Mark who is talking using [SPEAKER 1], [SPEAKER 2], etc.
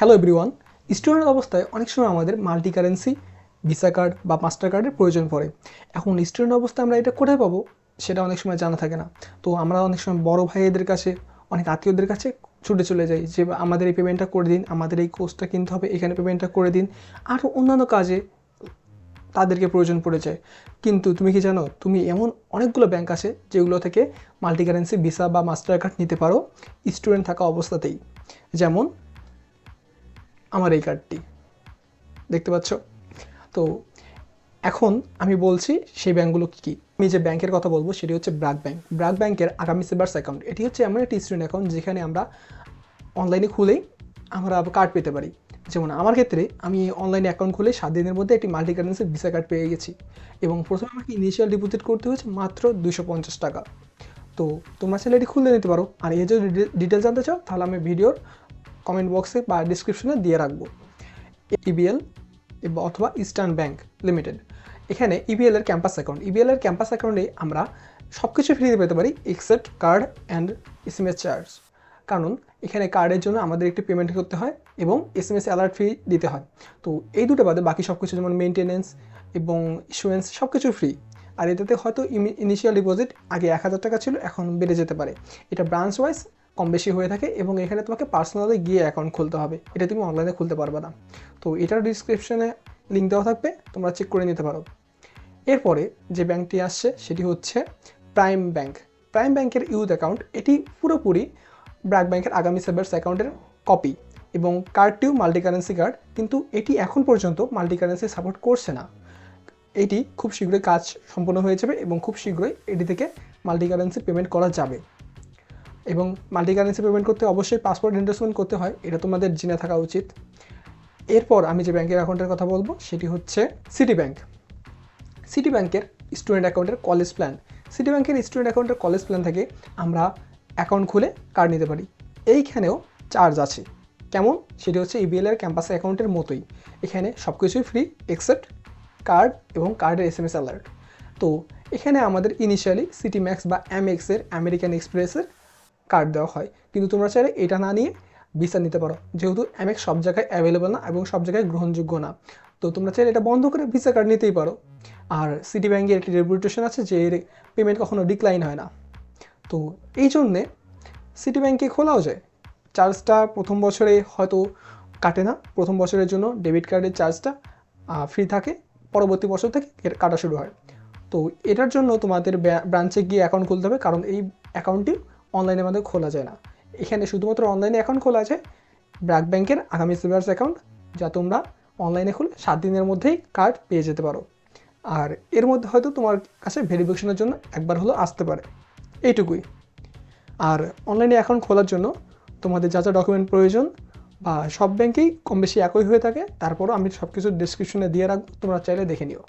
[SPEAKER 1] Hello everyone student অবস্থায় অনেক সময় আমাদের মাল্টি কারেন্সি ভিসা কার্ড বা মাস্টার কার্ডের প্রয়োজন পড়ে। এখন স্টুডেন্ট অবস্থায় আমরা এটা কোথায় পাবো সেটা অনেক সময় জানা থাকে না। তো আমরা অনেক সময় বড় ভাইয়েদের কাছে, অনেক আত্মীয়দের কাছে ছুটে চলে যাই যে, আমাদের এই পেমেন্টটা করে দিন, আমাদের এই কোর্সটা কিনতে হবে, এখানে পেমেন্টটা করে দিন। আরও অন্যান্য কাজে তাদেরকে প্রয়োজন পড়ে যায়। কিন্তু তুমি কি জানো, তুমি এমন অনেকগুলো ব্যাংক আছে যেগুলো থেকে মাল্টি কারেন্সি ভিসা বা মাস্টার কার্ড নিতে পারো স্টুডেন্ট থাকা অবস্থাতেই। যেমন আমার এই কার্ডটি দেখতে পাচ্ছ? তো এখন আমি বলছি সেই ব্যাঙ্কগুলো কী কী? আমি যে ব্যাংকের কথা বলব সেটি হচ্ছে ব্রাক ব্যাংক ব্রাক ব্যাংকের আগামী সেভার্স অ্যাকাউন্ট এটি হচ্ছে এমন একটি স্টুডেন্ট অ্যাকাউন্ট যেখানে আমরা অনলাইনে খুলেই আমরা কার্ড পেতে পারি। যেমন আমার ক্ষেত্রে আমি অনলাইনে অ্যাকাউন্ট খুলে সাত দিনের মধ্যে একটি মাল্টি কারেন্সি ভিসা কার্ড পেয়ে গেছি এবং প্রথমে আমাকে ইনিশিয়াল ডিপোজিট করতে হয়েছে মাত্র দুশো পঞ্চাশ টাকা। তো তোমরা চাইলে এটি খুলে নিতে পারো। আর এই যদি ডিটেলস জানতে চাও, তাহলে আমি ভিডিওর কমেন্ট বক্সে বা ডিসক্রিপশনে দিয়ে রাখব। ইবিএল অথবা ইস্টার্ন ব্যাংক লিমিটেড এখানে ইবিএল এর ক্যাম্পাস অ্যাকাউন্ট ইবিএল এর ক্যাম্পাস অ্যাকাউন্টে আমরা সব কিছু ফ্রিতে পেতে পারি except card and S M S charge কারণ এখানে কার্ডের জন্য আমাদের একটি পেমেন্ট করতে হয় এবং S M S alert fee দিতে হয়। তো এই দুটো বাদে বাকি সব কিছু যেমন মেনটেনেন্স এবং ইন্স্যুরেন্স সব কিছু ফ্রি আর এটাতে হয়তো ইনিশিয়াল ডিপোজিট আগে এক হাজার টাকা ছিল, এখন বেড়ে যেতে পারে। এটা ব্রাঞ্চ ওয়াইজ কম বেশি হয়ে থাকে এবং এখানে তোমাকে পার্সোনালি গিয়ে অ্যাকাউন্ট খুলতে হবে। এটা তুমি অনলাইনে খুলতে পারবে না। তো এটার ডিসক্রিপশনে লিঙ্ক দেওয়া থাকবে, তোমরা চেক করে নিতে পারো। এরপরে যে ব্যাংকটি আসছে, সেটি হচ্ছে প্রাইম ব্যাংক প্রাইম ব্যাংকের ইউথ অ্যাকাউন্ট এটি পুরোপুরি ব্র্যাক ব্যাংকের আগামী সেভার্স অ্যাকাউন্টের কপি এবং কার্ডটিও মাল্টি কারেন্সি কার্ড কিন্তু এটি এখন পর্যন্ত মাল্টি কারেন্সি সাপোর্ট করছে না। এটি খুব শীঘ্রই কাজ সম্পন্ন হয়ে যাবে এবং খুব শীঘ্রই এটি থেকে মাল্টি কারেন্সি পেমেন্ট করা যাবে। এবং মাল্টি কারেন্সি পেমেন্ট করতে অবশ্যই পাসপোর্ট এন্ডোর্সমেন্ট করতে হয়, এটা তোমাদের জেনে থাকা উচিত। এরপর আমি যে ব্যাংকের অ্যাকাউন্টের কথা বলব, সেটি হচ্ছে সিটি ব্যাংক সিটি ব্যাংকের স্টুডেন্ট অ্যাকাউন্টের কলেজ প্ল্যান সিটি ব্যাংকের স্টুডেন্ট অ্যাকাউন্টের কলেজ প্ল্যান থেকে আমরা অ্যাকাউন্ট খুলে কার্ড নিতে পারি। এইখানেও চার্জ আছে। কেমন? সেটি হচ্ছে ইবিএল এর ক্যাম্পাস অ্যাকাউন্টের মতোই। এখানে সব কিছুই ফ্রি এক্সেপ্ট কার্ড এবং কার্ডের এস এম এস অ্যালার্ট তো এখানে আমাদের ইনিশিয়ালি সিটি ম্যাক্স বা এম এক্সের আমেরিকান এক্সপ্রেসের কার্ড দেওয়া হয়। কিন্তু তোমরা চাইলে এটা না নিয়ে ভিসা নিতে পারো। যেহেতু এমএক্স সব জায়গায় অ্যাভেলেবল না এবং সব জায়গায় গ্রহণযোগ্য না। তো তোমরা চাইলে এটা বন্ধ করে ভিসা কার্ড নিতেই পারো। আর সিটি ব্যাংকের একটি রেপুটেশন আছে যে এর পেমেন্ট কখনো ডিক্লাইন হয় না। তো এই জন্যে সিটি ব্যাঙ্কে খোলাও যায়। চার্জটা প্রথম বছরে হয়তো কাটে না। প্রথম বছরের জন্য ডেবিট কার্ডের চার্জটা ফ্রি থাকে। পরবর্তী বছর থেকে কাটা শুরু হয়। তো এটার জন্য তোমাদের ব্রাঞ্চে গিয়ে অ্যাকাউন্ট খুলতে হবে। কারণ এই অ্যাকাউন্টটি অনলাইনের মাধ্যমে খোলা যায় না। এখানে শুধুমাত্র অনলাইনে অ্যাকাউন্ট খোলা আছে, ব্র্যাক ব্যাংকের আগামী সেভার্স অ্যাকাউন্ট যা তোমরা অনলাইনে খুলে সাত দিনের মধ্যেই কার্ড পেয়ে যেতে পারো। আর এর মধ্যে হয়তো তোমার কাছে ভেরিফিকেশনের জন্য একবার হলো আসতে পারে। এইটুকুই। আর অনলাইনে অ্যাকাউন্ট খোলার জন্য তোমাদের যা যা ডকুমেন্ট প্রয়োজন বা সব ব্যাংকেই কম বেশি একই হয়ে থাকে, তারপরও আমি সব কিছু ডিসক্রিপশনে দিয়ে রাখব, তোমরা চাইলে দেখে নিও।